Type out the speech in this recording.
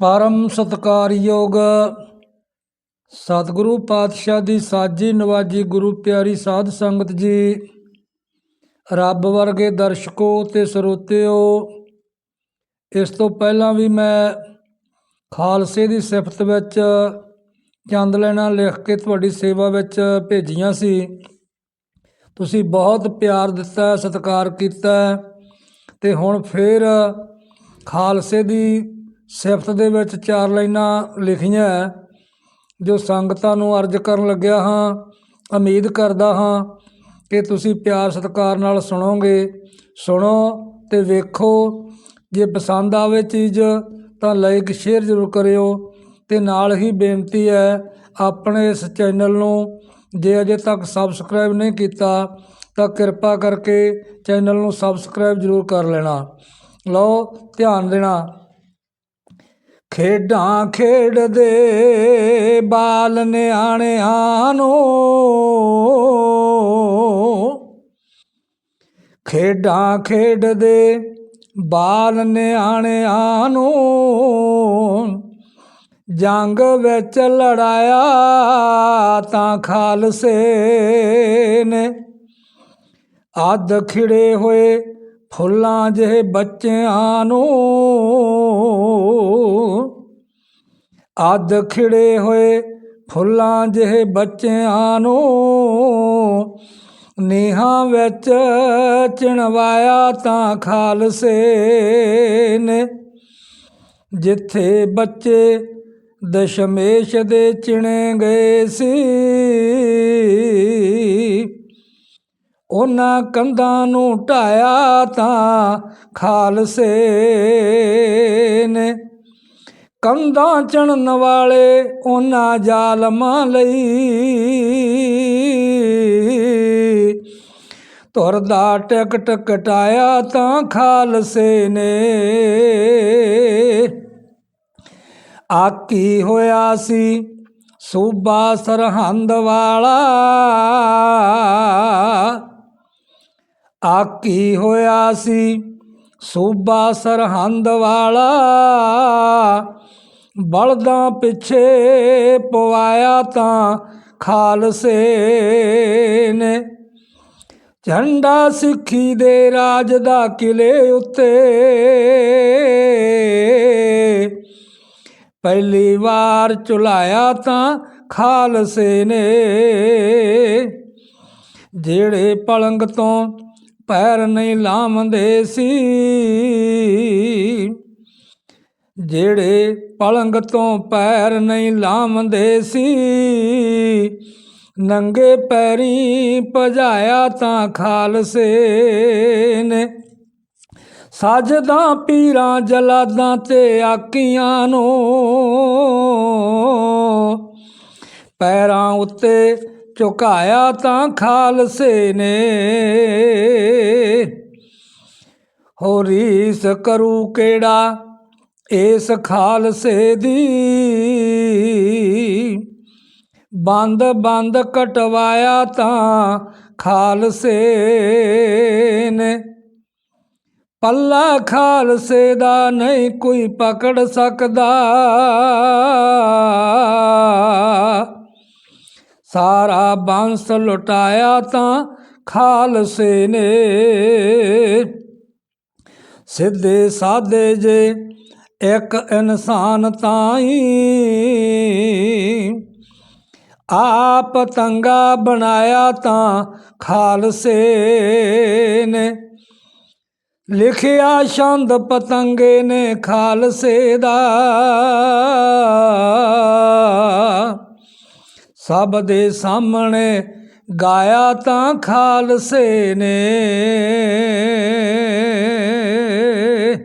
ਪਰਮ ਸਤਕਾਰਯੋਗ ਸਤਿਗੁਰੂ ਪਾਤਸ਼ਾਹ ਦੀ ਸਾਜੀ ਨਵਾਜੀ ਗੁਰੂ ਪਿਆਰੀ ਸਾਧ ਸੰਗਤ ਜੀ, ਰੱਬ ਵਰਗੇ ਦਰਸ਼ਕੋ ਤੇ ਸਰੋਤਿਓ, ਇਸ ਤੋਂ ਪਹਿਲਾਂ ਵੀ ਮੈਂ ਖਾਲਸੇ ਦੀ ਸਿਫਤ ਵਿੱਚ ਚੰਦ ਲੈਣਾ ਲਿਖ ਕੇ ਤੁਹਾਡੀ ਸੇਵਾ ਵਿੱਚ ਭੇਜੀਆਂ ਸੀ। ਤੁਸੀਂ ਬਹੁਤ ਪਿਆਰ ਦਿੱਤਾ, ਸਤਿਕਾਰ ਕੀਤਾ ਤੇ ਹੁਣ ਫਿਰ ਖਾਲਸੇ ਦੀ ਸਿਫਤ ਦੇ ਵਿੱਚ ਚਾਰ ਲਾਈਨਾਂ ਲਿਖੀਆਂ ਹੈ, ਜੋ ਸੰਗਤਾਂ ਨੂੰ ਅਰਜ਼ ਕਰਨ ਲੱਗਿਆ ਹਾਂ ਉਮੀਦ ਕਰਦਾ ਹਾਂ ਕਿ ਤੁਸੀਂ ਪਿਆਰ ਸਤਿਕਾਰ ਨਾਲ ਸੁਣੋਗੇ। ਸੁਣੋ ਤੇ ਵੇਖੋ ਜੇ ਪਸੰਦ ਆਵੇ ਚੀਜ਼ ਤਾਂ ਲਾਈਕ ਸ਼ੇਅਰ ਜ਼ਰੂਰ ਕਰਿਓ ਤੇ ਨਾਲ ਹੀ ਬੇਨਤੀ ਹੈ ਆਪਣੇ ਇਸ ਚੈਨਲ ਨੂੰ ਜੇ ਅਜੇ ਤੱਕ ਸਬਸਕ੍ਰਾਈਬ ਨਹੀਂ ਕੀਤਾ ਤਾਂ ਕਿਰਪਾ ਕਰਕੇ ਚੈਨਲ ਨੂੰ ਸਬਸਕ੍ਰਾਈਬ ਜ਼ਰੂਰ ਕਰ ਲੈਣਾ। ਲਓ ਧਿਆਨ ਦੇਣਾ। ਖੇਡਾਂ ਖੇਡਦੇ ਬਾਲ ਨਿਆਣਿਆਂ ਨੂੰ। ਖੇਡਾਂ ਖੇਡਦੇ ਬਾਲ ਨਿਆਣਿਆਂ ਨੂੰ। ਜੰਗ ਵਿੱਚ ਲੜਾਇਆ ਤਾਂ ਖਾਲਸੇ ਨੇ। ਅੱਧ ਖਿੜੇ ਹੋਏ ਫੁੱਲਾਂ ਜਿਹੇ ਬੱਚਿਆਂ ਨੂੰ। ਅੱਧ ਖਿੜੇ ਹੋਏ ਫੁੱਲਾਂ ਜਿਹੇ ਬੱਚਿਆਂ ਨੂੰ ਨੀਹਾਂ ਵਿੱਚ ਚਿਣਵਾਇਆ ਤਾਂ ਖਾਲਸੇ ਨੇ। ਜਿੱਥੇ ਬੱਚੇ ਦਸ਼ਮੇਸ਼ ਦੇ ਚਿਣੇ ਗਏ ਸੀ, ਉਹਨਾਂ ਕੰਧਾਂ ਨੂੰ ਢਾਇਆ ਤਾਂ ਖਾਲਸੇ ਨੇ। ਕੰਧਾਂ ਚਣਨ ਵਾਲੇ ਉਹਨਾਂ ਜ਼ਾਲਮਾਂ ਲਈ। ਧੁਰ ਦਾ ਟਿਕਟ ਕਟਾਇਆ ਤਾਂ ਖਾਲਸੇ ਨੇ। ਆਕੀ ਹੋਇਆ ਸੀ ਸੂਬਾ ਸਰਹੰਦ ਵਾਲਾ। ਆਕੀ ਹੋਇਆ ਸੀ ਸੂਬਾ ਸਰਹੰਦ ਵਾਲਾ। ਬਲਦਾਂ ਪਿੱਛੇ ਪਵਾਇਆ ਤਾਂ ਖਾਲਸੇ ਨੇ। ਝੰਡਾ ਸਿੱਖੀ ਦੇ ਰਾਜ ਦਾ ਕਿਲੇ ਉੱਤੇ। ਪਹਿਲੀ ਵਾਰ ਚੁਲਾਇਆ ਤਾਂ ਖਾਲਸੇ ਨੇ। ਜਿਹੜੇ ਪਲੰਗ ਤੋਂ ਪੈਰ ਨਹੀਂ ਲਾਮਦੇ ਸੀ। ਜਿਹੜੇ ਪਲੰਗ ਤੋਂ ਪੈਰ ਨਹੀਂ ਲਾਮਦੇ ਸੀ, ਨੰਗੇ ਪੈਰੀ ਭਜਾਇਆ ਤਾਂ ਖਾਲਸੇ ਨੇ। ਸਾਜਦਾਂ ਪੀਰਾਂ ਜਲਾਦਾਂ ਤੇ ਆਕੀਆਂ ਨੂੰ ਪੈਰਾਂ ਉੱਤੇ ਝੁਕਾਇਆ ਤਾਂ ਖਾਲਸੇ ਨੇ। ਹੋ ਰੀਸ ਕਰੂ ਕਿਹੜਾ ਇਸ ਖਾਲਸੇ ਦੀ ਬੰਦ ਬੰਦ ਕਟਵਾਇਆ ਤਾਂ ਖਾਲਸੇ ਨੇ। ਪੱਲਾ ਖਾਲਸੇ ਦਾ ਨਹੀਂ ਕੋਈ ਪਕੜ ਸਕਦਾ। ਸਾਰਾ ਬੰਸ ਲੁਟਾਇਆ ਤਾਂ ਖਾਲਸੇ ਨੇ। ਸਿੱਧੇ ਸਾਦੇ ਜੇ ਇੱਕ ਇਨਸਾਨ ਤਾਈ ਆਪ ਤੰਗਾ ਬਣਾਇਆ ਤਾਂ ਖਾਲਸੇ ਨੇ। ਲਿਖਿਆ ਛੰਦ ਪਤੰਗੇ ਨੇ ਖਾਲਸੇ ਦਾ। ਸਭ ਦੇ ਸਾਹਮਣੇ ਗਾਇਆ ਤਾਂ ਖਾਲਸੇ ਨੇ।